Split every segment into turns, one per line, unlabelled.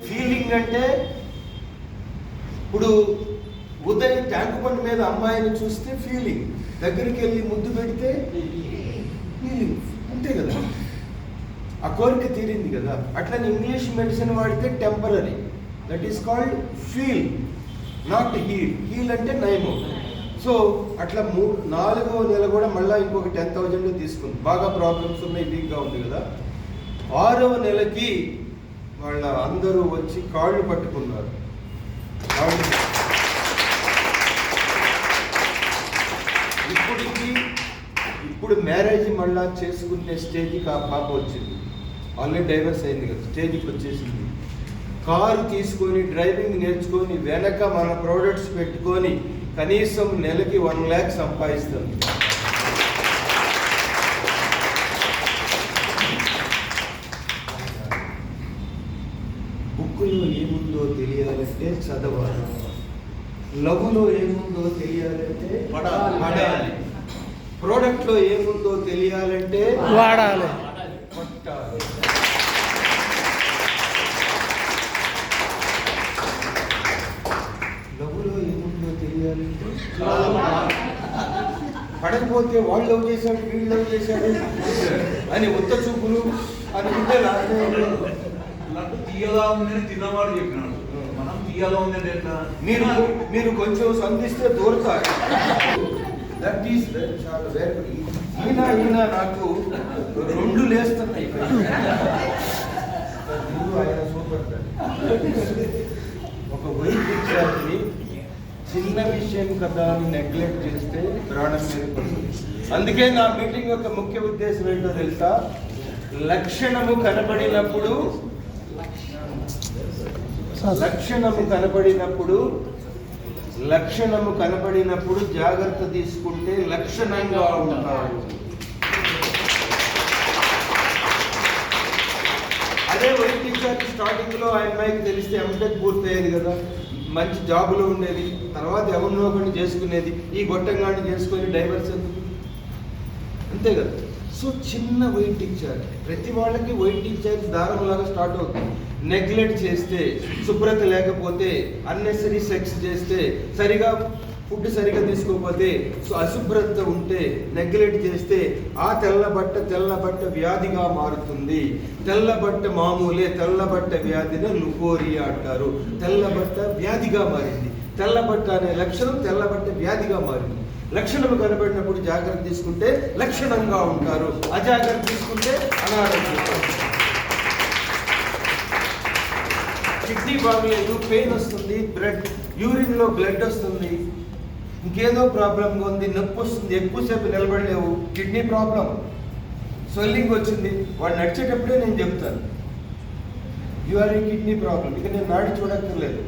Feeling అంటే ఇప్పుడు ఉదయం ట్యాంక్ బండ్ మీద అమ్మాయిని చూస్తే ఫీలింగ్ దగ్గరికి వెళ్ళి ముద్దు పెడితే ఫీలింగ్ అంతే కదా? ఆ కోరిక తీరింది కదా? అట్లని ఇంగ్లీష్ మెడిసిన్ వాడితే temporary that is called feel not heal heal అంటే నయము. సో అట్లా మూ నాలుగో నెల కూడా మళ్ళీ ఇంకొక టెన్ థౌజండ్ తీసుకుంది. బాగా ప్రాబ్లమ్స్ ఉన్నాయి వీక్గా ఉంది కదా? ఆరవ నెలకి వాళ్ళ అందరూ వచ్చి కాళ్ళు పట్టుకున్నారు. ఇప్పటికి ఇప్పుడు మ్యారేజ్ మళ్ళా చేసుకునే స్టేజ్కి ఆ పాప వచ్చింది. ఆల్రెడీ డైవర్స్ అయింది కదా స్టేజ్కి వచ్చేసింది. కారు తీసుకొని డ్రైవింగ్ నేర్చుకొని వెనక మన ప్రోడక్ట్స్ పెట్టుకొని కనీసం నెలకి వన్ ల్యాక్ సంపాదిస్తుంది. ఏముందో తెలియాలంటే చదవాలి. లవ్లో ఏముందో తెలియాలంటే
పడాలి.
ప్రోడక్ట్లో ఏముందో తెలియాలంటే
వాడాలి.
పట్టాలి. లవ్లో ఏముందో తెలియాలంటే పడకపోతే వాళ్ళు లవ్ చేశాడు వీళ్ళు లవ్ చేశాడు అని ఉత్త చూపులు అనుకుంటే లాభమే ఉండదు.
లడ్డు తీయగా ఉందని తిన్నవాడు చెప్పినాడు. మనం తీయగా ఉందంటే ఎట్లా?
మీరు మీరు కొంచెం సంధిస్తే దూరతారు దట్ ఈస్ ఈయన ఈయన నాకు రెండు లేస్తున్నాయి. ఆయన సూపర్ ఒక వైద్య విద్యార్థిని చిన్న విషయం కదా అని నెగ్లెక్ట్ చేస్తే ప్రాణం మీద పడుతుంది అందుకే నా మీటింగ్ యొక్క ముఖ్య ఉద్దేశం ఏంటో తెలుసా? లక్షణము కనబడినప్పుడు లక్షణము కనబడినప్పుడు లక్షణము కనబడినప్పుడు జాగ్రత్త తీసుకుంటే లక్షణంగా ఉంటాడు అదే వైద్యం స్టార్టింగ్లో ఆ అమ్మాయికి తెలిస్తే ఎంటెక్ పూర్తయ్యేది కదా మంచి జాబులు ఉండేది తర్వాత ఎవరినో ఒకటి చేసుకునేది ఈ గొట్టంగాడిని చేసుకొని డైవర్స్ అంతే కదా. సో చిన్న వెయిట్ టీచర్ ప్రతి వాళ్ళకి వెయిట్ టీచర్ దారం లాగా స్టార్ట్ అవుతుంది. నెగ్లెక్ట్ చేస్తే శుభ్రత లేకపోతే అన్నెసరీ సెక్స్ చేస్తే సరిగా ఫుడ్ సరిగా తీసుకోకపోతే సో అశుభ్రత ఉంటే నెగ్లెక్ట్ చేస్తే ఆ తెల్లబట్ట తెల్లబట్ట వ్యాధిగా మారుతుంది. తెల్లబట్ట మామూలే తెల్లబట్ట వ్యాధిని లుకోరియా అంటారు. తెల్లబట్ట వ్యాధిగా మారింది. తెల్లబట్ట అనే లక్షణం తెల్లబట్ట వ్యాధిగా మారింది. లక్షణము కనబడినప్పుడు జాగ్రత్త తీసుకుంటే లక్షణంగా ఉంటారు. అజాగ్రత్త తీసుకుంటే అనారోగ్యం కిడ్నీ బాగలేదు పెయిన్ వస్తుంది బ్లడ్ యూరిన్లో బ్లడ్ వస్తుంది. ఇంకేదో ప్రాబ్లంగా ఉంది నొప్పి వస్తుంది ఎక్కువసేపు నిలబడలేవు కిడ్నీ ప్రాబ్లం. స్వెల్లింగ్ వచ్చింది వాడు నడిచేటప్పుడే నేను చెప్తాను. Your kidney problem. ఇక నేను నాడి చూడక్కర్లేదు.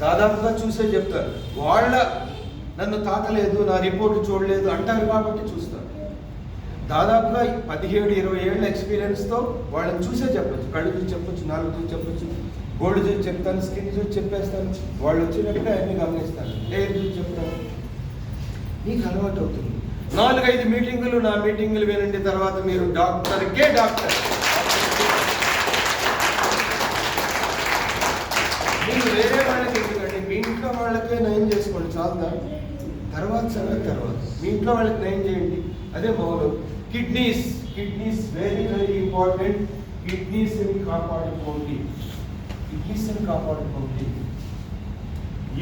దాదాపుగా చూసే చెప్తాను. వాళ్ళ నన్ను తాకలేదు నా రిపోర్ట్ చూడలేదు అంటారు కాబట్టి చూస్తాను దాదాపుగా పదిహేడు ఇరవై ఏళ్ళ ఎక్స్పీరియన్స్తో వాళ్ళని చూసే చెప్పొచ్చు. కళ్ళు చూసి చెప్పొచ్చు నాలుగు చూసి చెప్పొచ్చు గోల్డ్ చూసి చెప్తాను స్కిన్ చూసి చెప్పేస్తాను. వాళ్ళు వచ్చినప్పుడే అన్ని గమనిస్తాను లేదు చూసి చెప్తాను నీకు అలవాటు అవుతుంది. నాలుగైదు మీటింగులు నా మీటింగులు వినండి తర్వాత మీరు డాక్టర్కే డాక్టర్. మీరు వేరే వాళ్ళకి ఎందుకంటే మీ ఇంట్లో వాళ్ళకే నయం చేసుకోండి చాలుదా? తర్వాత సంగతి తర్వాత. మీ ఇంట్లో వాళ్ళకి నయం చేయండి. అదే మౌనం. Kidneys kidneys very very important కిడ్నీస్ని కాపాడుకోండి. కిడ్నీస్ని కాపాడుకోండి.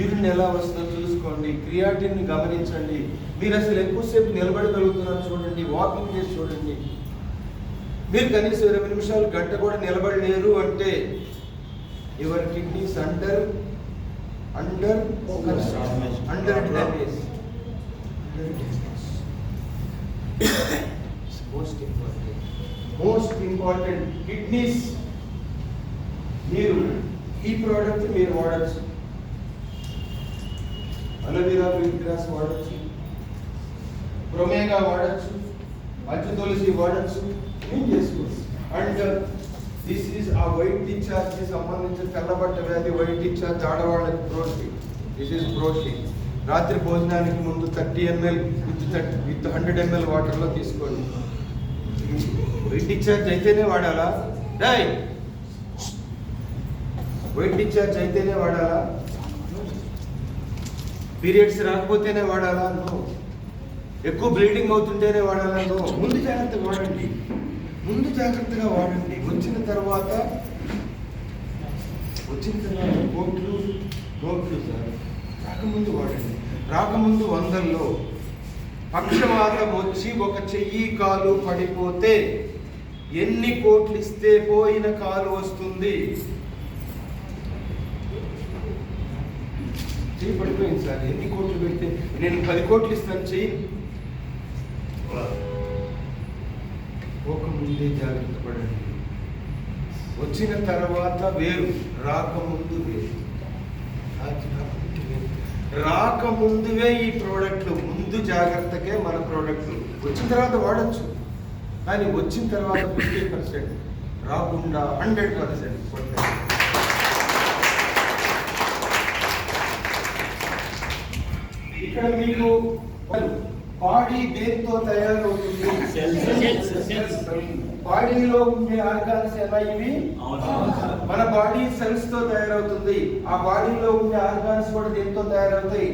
యూరిన్ ఎలా వస్తుందో చూసుకోండి. క్రియాటిన్ గమనించండి. మీరు అసలు ఎక్కువసేపు నిలబడగలుగుతున్నారు చూడండి. వాకింగ్ చేసి చూడండి. మీరు కనీసం ఇరవై నిమిషాలు గంట కూడా నిలబడలేరు అంటే your kidneys under under under damage most important most important kidneys మీరు ఈ ప్రోడక్ట్ మీరు వాడచ్చు. అలోవెరా గ్రాస్ వాడచ్చు. ప్రొమేగా వాడచ్చు. అచ్చు తులసి వాడచ్చు. ఏం చేసుకోవచ్చు? And this is a white discharge సంబంధించిన తెల్లబట్ట వ్యాధి వైట్ డిశ్చార్జ్ ఆడవాళ్ళకి ప్రోటీన్ దిస్ ఈజ్ ప్రోటీన్ రాత్రి భోజనానికి ముందు thirty ML with thirty with hundred ML వాటర్లో తీసుకోండి. వెయిట్ డిశ్చార్జ్ అయితేనే వాడాలా? డై వెయిట్ డిశ్చార్జ్ అయితేనే వాడాలా? పీరియడ్స్ రాకపోతేనే వాడాలా? నువ్వు ఎక్కువ బ్లీడింగ్ అవుతుంటేనే వాడాలా? నువ్వు ముందు జాగ్రత్తగా వాడండి. ముందు జాగ్రత్తగా వాడండి. వచ్చిన తర్వాత వచ్చిన తర్వాత కోట్లు కోట్లు సార్ రాకముందు వాడండి. రాకముందు వందల్లో పక్షవాతం వచ్చి ఒక చెయ్యి కాలు పడిపోతే ఎన్ని కోట్లు ఇస్తే పోయిన కాలు వస్తుంది? చెయ్యి పడిపోయింది సార్ ఎన్ని కోట్లు పెడితే? నేను పది కోట్లు ఇస్తాను చెయ్యి. పోకముందే జాగ్రత్త పడండి. వచ్చిన తర్వాత వేరు రాకముందు వేరు రాకముందు వేరు. రాకముందువే ఈ ప్రోడక్ట్లు ముందు జాగ్రత్తకే మన ప్రోడక్ట్లు. వచ్చిన తర్వాత వాడచ్చు. కానీ వచ్చిన తర్వాత ఫిఫ్టీ పర్సెంట్ రాకుండా హండ్రెడ్ పర్సెంట్ ఇక్కడ మీకు బాడీ దేంతో తయారవుతుంది? బాడీలో ఉండే ఆర్గాన్స్ ఎలా ఇవి? మన బాడీ సెల్స్తో తయారవుతుంది. ఆ బాడీలో ఉండే ఆర్గాన్స్ కూడా దేంతో తయారవుతాయి?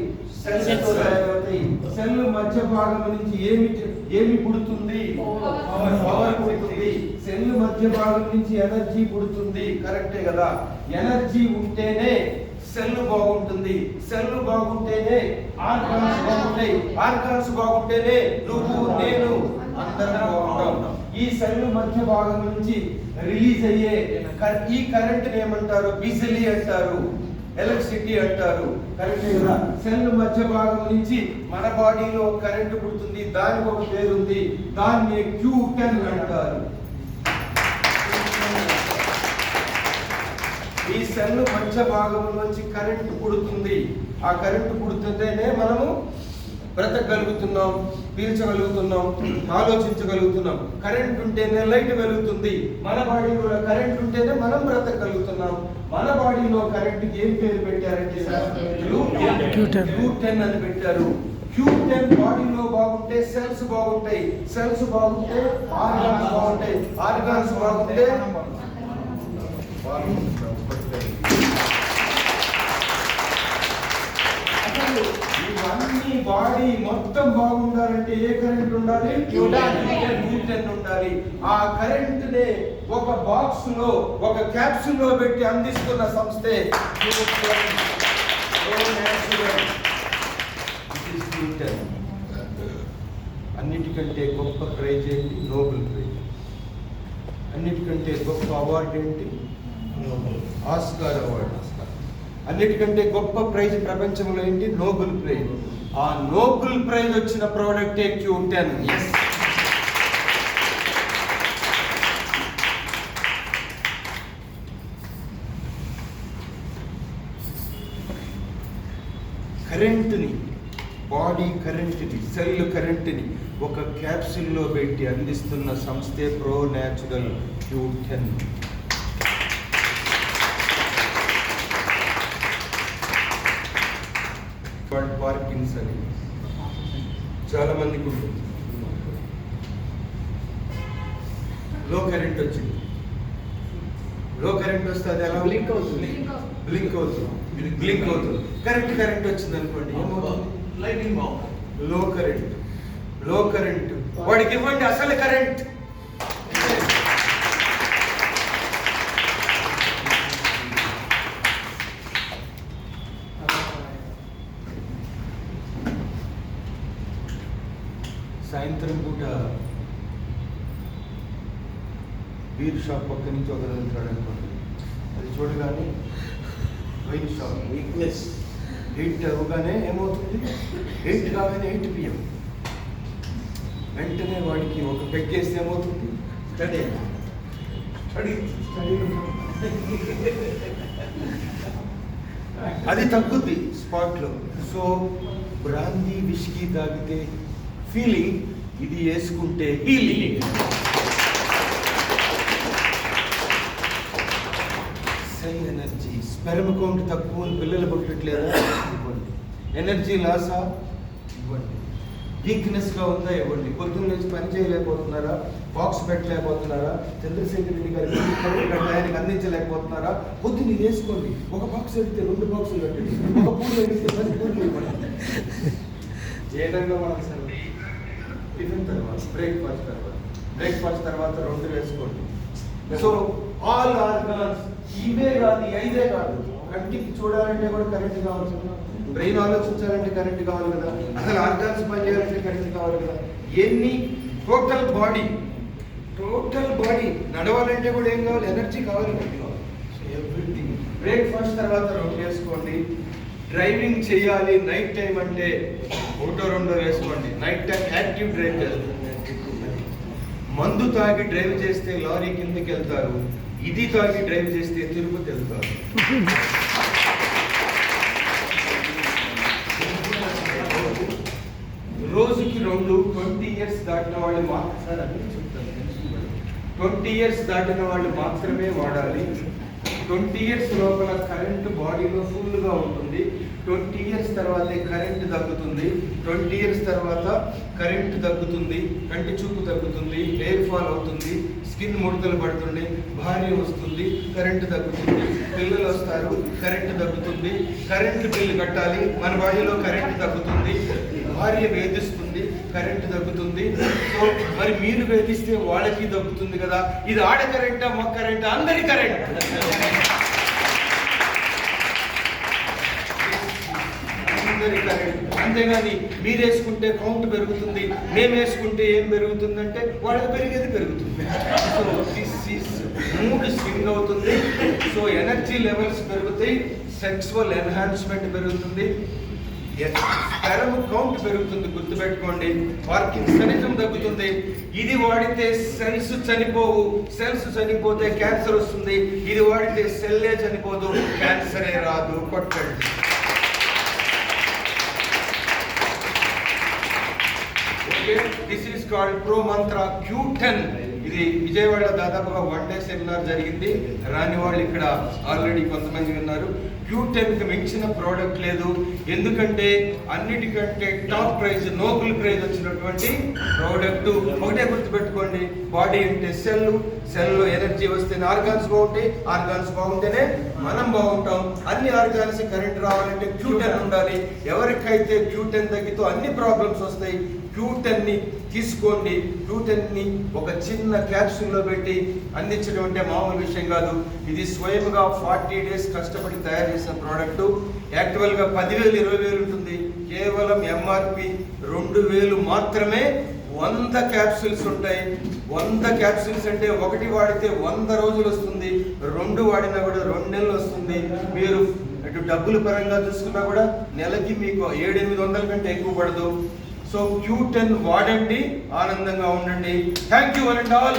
సెల్స్తో తయారవుతాయి. సెల్ మధ్య భాగం నుంచి ఏమి ఏమి పుడుతుంది? పవర్ పుడుతుంది. సెల్ మధ్య భాగం నుంచి ఎనర్జీ పుడుతుంది. కరెక్టే కదా? ఎనర్జీ ఉంటేనే సెల్ బాగుంటుంది. సెల్ బాగుంటేనే ఆర్గాన్స్ బాగుంటాయి. ఆర్గాన్స్ బాగుంటేనే నువ్వు నేను అందరం బాగుంటాం. ఈ సెల్ మధ్య భాగం నుంచి రిలీజ్ అయ్యే ఈ కరెంట్ ఏమంటారు? బిజిలీ అంటారు. ఎలక్ట్రిసిటీ అంటారు. కరెంట్ కదా? సెల్ మధ్య భాగం నుంచి మన బాడీలో కరెంట్ పుడుతుంది. దానికి ఒక పేరు ఉంది దాన్ని క్యూటన్ అంటారు. ఈ సెల్ మధ్య భాగం నుంచి కరెంట్ పుడుతుంది. ఆ కరెంట్ పుడుతుంటేనే మనము బ్రతకగలుగుతున్నాం పీల్చగలుగుతున్నాం ఆలోచించగలుగుతున్నాం. కరెంట్ ఉంటేనే లైట్ వెలుగుతుంది. మన బాడీలో కరెంట్ ఉంటేనే మనం బ్రతకగలుగుతున్నాం. మన బాడీలో కరెంట్ ఏం పేరు పెట్టారంటే
Q10.
క్యూ టెన్ అని పెట్టారు. క్యూ టెన్ బాడీలో బాగుంటే సెల్స్ బాగుంటాయి. సెల్స్ బాగుంటే ఆర్గాన్స్ బాగుంటాయి. ఆర్గాన్స్ బాగుంటే అసలు ఇవన్నీ బాడీ మొత్తం బాగుండాలంటే ఏ కరెంట్ ఉండాలి? న్యూటన్ ఉండాలి. ఆ కరెంట్ నే ఒక బాక్స్లో ఒక క్యాప్సూల్లో పెట్టి అందిస్తున్న సంస్థే. అన్నిటికంటే గొప్ప ప్రైజ్ ఏంటి? Nobel prize. అన్నిటికంటే గొప్ప అవార్డు ఏంటి? ఆస్కార్ అవార్డు అన్నిటికంటే గొప్ప ప్రైజ్ ప్రపంచంలో ఏంటి? Nobel prize. ఆ నోబెల్ ప్రైజ్ వచ్చిన ప్రోడక్టే క్యూ టెన్ కరెంటుని బాడీ కరెంటుని సెల్ కరెంటుని ఒక క్యాప్సూల్లో పెట్టి అందిస్తున్న సంస్థే ప్రో న్యాచురల్ క్యూ టెన్ పార్కిన్స్ అని చాలా మందికి ఉంటుంది లో కరెంట్ వచ్చింది. లో కరెంట్ వస్తే అది ఎలా
Blink అవుతుంది.
బ్లింక్ అవుతుంది. బ్లింక్ అవుతుంది. కరెంట్ కరెంట్ వచ్చింది అనుకోండి
లైటింగ్ బాగుంది.
లో కరెంట్. లో కరెంట్. వాడికి ఇవ్వండి అసలు కరెంట్. సాయంత్రం పూట బీర్ షాప్ పక్క నుంచి ఒక వెళ్తాడు అనుకోండి అది చూడగానే వైన్ షాప్ వీక్నెస్ ఎయిట్ అవగానే ఏమవుతుంది ఎయిట్ కాగానే ఎయిట్ పిఎం వెంటనే వాడికి ఒక పెగ్గేస్తే ఏమవుతుంది స్టడీ
స్టడీ
అది తగ్గుద్ది స్పాట్లో సో బ్రాందీ విస్కీ తాగితే ఫీలింగ్ ఇది వేసుకుంటే healing cell energy sperm count తక్కువ పిల్లలు పుట్టట్లేదా ఇవ్వండి. ఎనర్జీ లాసా ఇవ్వండి. వీక్నెస్గా ఉందా? ఇవ్వండి. పొద్దున్న నుంచి పని చేయలేకపోతున్నారా? బాక్స్ పెట్టలేకపోతున్నారా? చంద్రశేఖర్ రెడ్డి కరెక్ట్గా టయానికి అందించలేకపోతున్నారా? పొద్దున్న ఇది వేసుకోండి. ఒక బాక్స్ పెడితే రెండు బాక్సులు కట్టండి ఒక పూలు పెడితే పది పూలు ఇవ్వండి. ఏ విధంగా మనం సార్ టిఫిన్ తర్వాత బ్రేక్ఫాస్ట్ తర్వాత. బ్రేక్ఫాస్ట్ తర్వాత రెండు వేసుకోండి. సో ఆల్ ఆర్గాన్స్ ఇవే కాదు ఐదే కాదు. కంటికి చూడాలంటే కూడా కరెంట్ కావాలి బ్రెయిన్ ఆలోచించాలంటే కరెంట్ కావాలి కదా. అసలు ఆర్గాన్స్ పనిచేయాలంటే కరెంట్ కావాలి కదా. ఎన్ని? Total body. Total body. నడవాలంటే కూడా ఏం కావాలి? ఎనర్జీ కావాలి కదా ఎవ్రీథింగ్ బ్రేక్ఫాస్ట్ తర్వాత రెండు వేసుకోండి. డ్రైవింగ్ చేయాలి నైట్ టైం అంటే ఒకటో రెండో వేసుకోండి. నైట్ టైం యాక్టివ్ డ్రైవ్ చేస్తారు. మందు తాగి డ్రైవ్ చేస్తే లారీ కిందకి వెళ్తారు. ఇది తాగి డ్రైవ్ చేస్తే తిరుపతి వెళ్తారు. రోజుకి రెండు ట్వంటీ ఇయర్స్ దాటిన వాళ్ళు మాత్రం ట్వంటీ ఇయర్స్ దాటిన వాళ్ళు మాత్రమే వాడాలి. ట్వంటీ ఇయర్స్ లోపల కరెంట్ బాడీలో ఫుల్గా ఉంటుంది. ట్వంటీ ఇయర్స్ తర్వాత కరెంట్ తగ్గుతుంది. ట్వంటీ ఇయర్స్ తర్వాత కరెంట్ తగ్గుతుంది కంటి చూపు తగ్గుతుంది హెయిర్ ఫాల్ అవుతుంది స్కిన్ ముడతలు పడుతుంది భార్య వస్తుంది కరెంట్ తగ్గుతుంది. పిల్లలు వస్తారు కరెంట్ తగ్గుతుంది. కరెంట్ బిల్లు కట్టాలి మన బాడీలో కరెంట్ తగ్గుతుంది. భార్య వేధిస్తుంది కరెంట్ తగ్గుతుంది. సో మరి మీరు వేధిస్తే వాళ్ళకి తగ్గుతుంది కదా. ఇది ఆడ కరెంటా మొక్క కరెంటా? అందరి కరెంట్? అందరి కరెంట్ అంతేగాని మీరు వేసుకుంటే కౌంట్ పెరుగుతుంది మేము వేసుకుంటే ఏం పెరుగుతుందంటే వాళ్ళకి పెరిగేది పెరుగుతుంది. So this is mood swing అవుతుంది. సో ఎనర్జీ లెవెల్స్ పెరుగుతాయి సెక్సువల్ ఎన్హాన్స్మెంట్ పెరుగుతుంది. స్పెరమ్ కౌంట్ పెరుగుతుంది గుర్తుపెట్టుకోండి. పార్కిన్సనిజం తగ్గుతుంది. ఇది వాడితే సెల్స్ చనిపోవు. సెల్స్ చనిపోతే క్యాన్సర్ వస్తుంది. ఇది వాడితే సెల్లే చనిపోదు. క్యాన్సరే రాదు. కొట్టండి. Okay this is called pro Mantra Q ten ఇది విజయవాడ దాదాపుగా వన్ డే సెమినార్ జరిగింది. రాని వాళ్ళు ఇక్కడ ఆల్రెడీ కొంతమంది ఉన్నారు. క్యూ టెన్కి మించిన ప్రోడక్ట్ లేదు. ఎందుకంటే అన్నిటికంటే టాప్ ప్రైజ్ నోబుల్ ప్రైజ్ వచ్చినటువంటి ప్రోడక్ట్ ఒకటే గుర్తుపెట్టుకోండి. బాడీ అంటే సెల్ సెల్లో ఎనర్జీ వస్తేనే ఆర్గాన్స్ బాగుంటాయి ఆర్గాన్స్ బాగుంటేనే మనం బాగుంటాం. అన్ని ఆర్గాన్స్ కరెంట్ రావాలంటే క్యూ టెన్ ఉండాలి. ఎవరికైతే క్యూ టెన్ తగ్గితో అన్ని ప్రాబ్లమ్స్ వస్తాయి. క్యూ తీసుకోండి. క్యూ ఒక చిన్న క్యాప్సూల్లో పెట్టి అందించడం అంటే మామూలు విషయం కాదు. ఇది స్వయంగా ఫార్టీ డేస్ కష్టపడి తయారు చేసిన ప్రోడక్ట్ యాక్చువల్గా పదివేలు ఇరవై వేలు ఉంటుంది. కేవలం ఎంఆర్పి రెండు వేలు మాత్రమే వంద క్యాప్సూల్స్ ఉంటాయి. వంద క్యాప్సూల్స్ అంటే ఒకటి వాడితే వంద రోజులు వస్తుంది. రెండు వాడినా కూడా రెండు నెలలు వస్తుంది. మీరు అటు డబ్బుల పరంగా చూసుకున్నా కూడా నెలకి మీకు ఏడెనిమిది వందల కంటే ఎక్కువ పడదు. సో క్యూ టెన్ వాడండి ఆనందంగా ఉండండి. Thank you one and all